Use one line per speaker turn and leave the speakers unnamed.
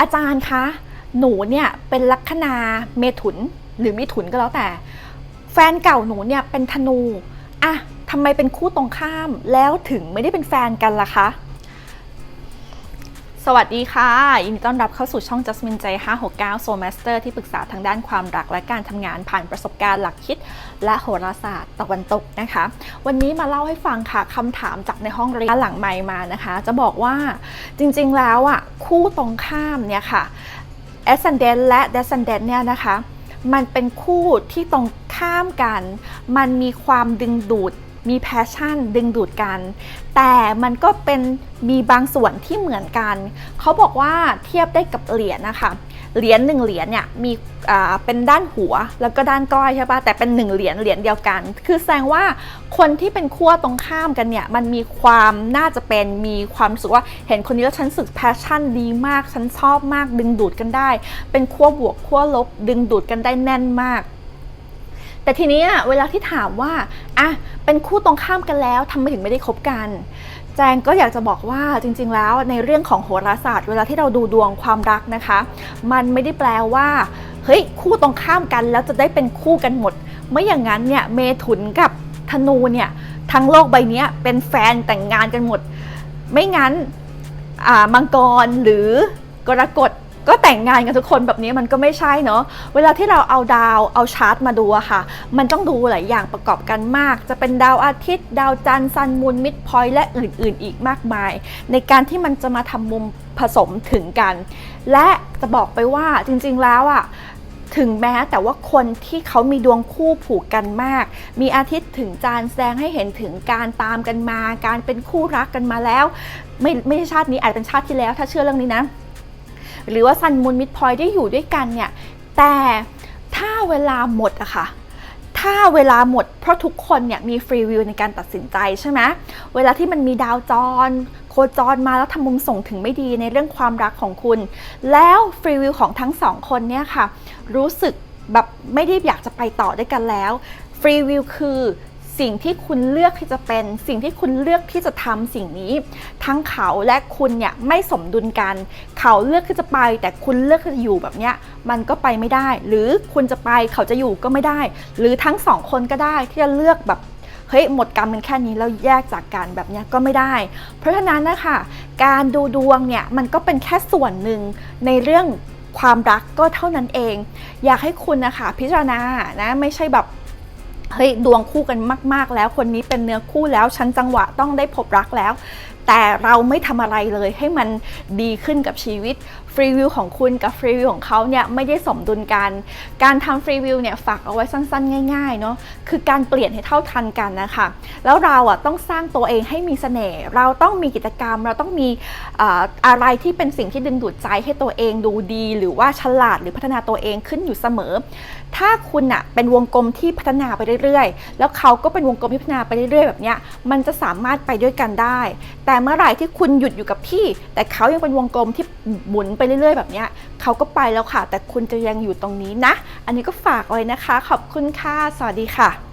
อาจารย์คะ หนูเนี่ยเป็นลัคนาเมถุนหรือมิถุนก็แล้วแต่ แฟนเก่าหนูเนี่ยเป็นธนู อะทำไมเป็นคู่ตรงข้ามแล้วถึงไม่ได้เป็นแฟนกันล่ะคะ สวัสดีค่ะ ยินดีต้อนรับเข้าสู่ช่อง Jasmine J 569 Soul Master ที่ปรึกษาทางด้านความรักและการทำงานผ่านประสบการณ์หลักคิด และโหราศาสตร์ตะวันตกนะคะ วันนี้มาเล่าให้ฟังค่ะคำถามจากในห้องเรียนหลังไมมานะคะ จะบอกว่าจริงๆแล้วอะคู่ตรงข้ามเนี่ยค่ะ ascendant และ descendant เนี่ยนะคะ มันเป็นคู่ที่ตรงข้ามกัน มันมีความดึงดูด มีแพชชั่นดึงดูดกัน แต่มันก็เป็นมีบางส่วนที่เหมือนกัน เขาบอกว่าเทียบได้กับเหรียญนะคะ เหรียญหนึ่งเหรียญเนี่ยมีเป็นด้านหัวแล้วก็ด้านก้อยใช่ปะแต่เป็นหนึ่งเหรียญเหรียญเดียวกัน คือแสดงว่าคนที่เป็นขั้วตรงข้ามกันเนี่ยมันมีความน่าจะเป็นมีความรู้สึกว่าเห็นคนนี้แล้วฉันรู้สึกแพชชั่นดีมากฉันชอบมากดึงดูดกันได้ เป็นขั้วบวกขั้วลบดึงดูดกันได้แน่นมาก แต่ทีนี้เวลาที่ถามว่าอะเป็นคู่ตรงข้ามกันแล้วทำไมถึงไม่ได้คบกัน แจงก็อยากจะบอกว่าจริง ๆ แล้วในเรื่องของโหราศาสตร์ เวลาที่เราดูดวงความรักนะคะ มันไม่ได้แปลว่าเฮ้ยคู่ตรงข้ามกันแล้วจะได้เป็นคู่กันหมดไม่อย่างนั้นเนี่ยเมถุนกับธนูเนี่ยทั้งโลกใบนี้เป็นแฟนแต่งงานกันหมด ไม่งั้นมังกรหรือกรกฎ ก็แต่งงานกันทุกคนแบบนี้มันก็ไม่ใช่เนาะ เวลาที่เราเอาดาวเอาชาร์ตมาดูอะค่ะ มันต้องดูหลายอย่างประกอบกันมาก จะเป็นดาวอาทิตย์ ดาวจันทร์ซันมูนมิดพอยต์และอื่นๆ อีกมากมาย ในการที่มันจะมาทำมุมผสมถึงกัน และจะบอกไปว่าจริงๆแล้วอะถึงแม้แต่ว่าคนที่เขามีดวงคู่ผูกกันมาก มีอาทิตย์ถึงจานแสดงให้เห็นถึงการตามกันมา การเป็นคู่รักกันมาแล้ว ไม่ไม่ใช่ชาตินี้อาจจะเป็นชาติที่แล้ว ถ้าเชื่อเรื่องนี้นะ หรือว่าซันมูนมิดพอยได้อยู่ด้วยกันเนี่ย แต่ถ้าเวลาหมดอะค่ะถ้าเวลาหมดเพราะทุกคนเนี่ยมีฟรีวิวในการตัดสินใจใช่ไหมเวลาที่มันมีดาวจร โคจรมาแล้วทำมุมส่งถึงไม่ดีในเรื่องความรักของคุณ แล้วฟรีวิวของทั้งสองคนเนี่ยค่ะ รู้สึกแบบไม่ได้อยากจะไปต่อด้วยกันแล้วฟรีวิวคือ สิ่งที่คุณเลือกที่จะเป็น สิ่งที่คุณเลือกที่จะทำสิ่งนี้ ทั้งเขาและคุณเนี่ยไม่สมดุลกัน เขาเลือกที่จะไป แต่คุณเลือกที่จะอยู่แบบเนี้ยมันก็ไปไม่ได้ หรือคุณจะไปเขาจะอยู่ก็ไม่ได้ หรือทั้งสองคนก็ได้ที่จะเลือกแบบเฮ้ยหมดกรรมมันแค่นี้แล้วแยกจากกันแบบเนี้ยก็ไม่ได้ เพราะฉะนั้นนะคะการดูดวงเนี่ยมันก็เป็นแค่ส่วนหนึ่งในเรื่องความรักก็เท่านั้นเอง อยากให้คุณนะคะพิจารณานะไม่ใช่แบบ เฮ้ยดวงคู่กันมาก ๆ แล้วคนนี้เป็นเนื้อคู่แล้วชั้นจังหวะ ต้องได้พบรักแล้ว แต่เราไม่ทำอะไรเลยให้มันดีขึ้นกับชีวิตฟรีวิวของคุณกับฟรีวิวของเขาเนี่ยไม่ได้สมดุลกัน การทำฟรีวิวเนี่ยฝากเอาไว้สั้นๆ ง่ายๆเนาะคือการเปลี่ยนให้เท่าทันกันนะคะแล้วเราอะต้องสร้างตัวเองให้มีเสน่ห์เราต้องมีกิจกรรม เราต้องมีเอ่ออะไรที่เป็นสิ่งที่ดึงดูดใจให้ตัวเองดูดี หรือว่าฉลาดหรือพัฒนาตัวเองขึ้นอยู่เสมอ ถ้าคุณอะเป็นวงกลมที่พัฒนาไปเรื่อยๆ แล้วเขาก็เป็นวงกลมที่พัฒนาไปเรื่อยๆแบบเนี้ยมันจะสามารถไปด้วยกันได้ แต่เมื่อไหร่ที่คุณหยุดอยู่กับที่ แต่เขายังเป็นวงกลมที่หมุนไปเรื่อย ๆ แบบเนี้ยเขาก็ไปแล้วค่ะ แต่คุณจะยังอยู่ตรงนี้นะ อันนี้ก็ฝากไว้นะคะ ขอบคุณค่ะ สวัสดีค่ะ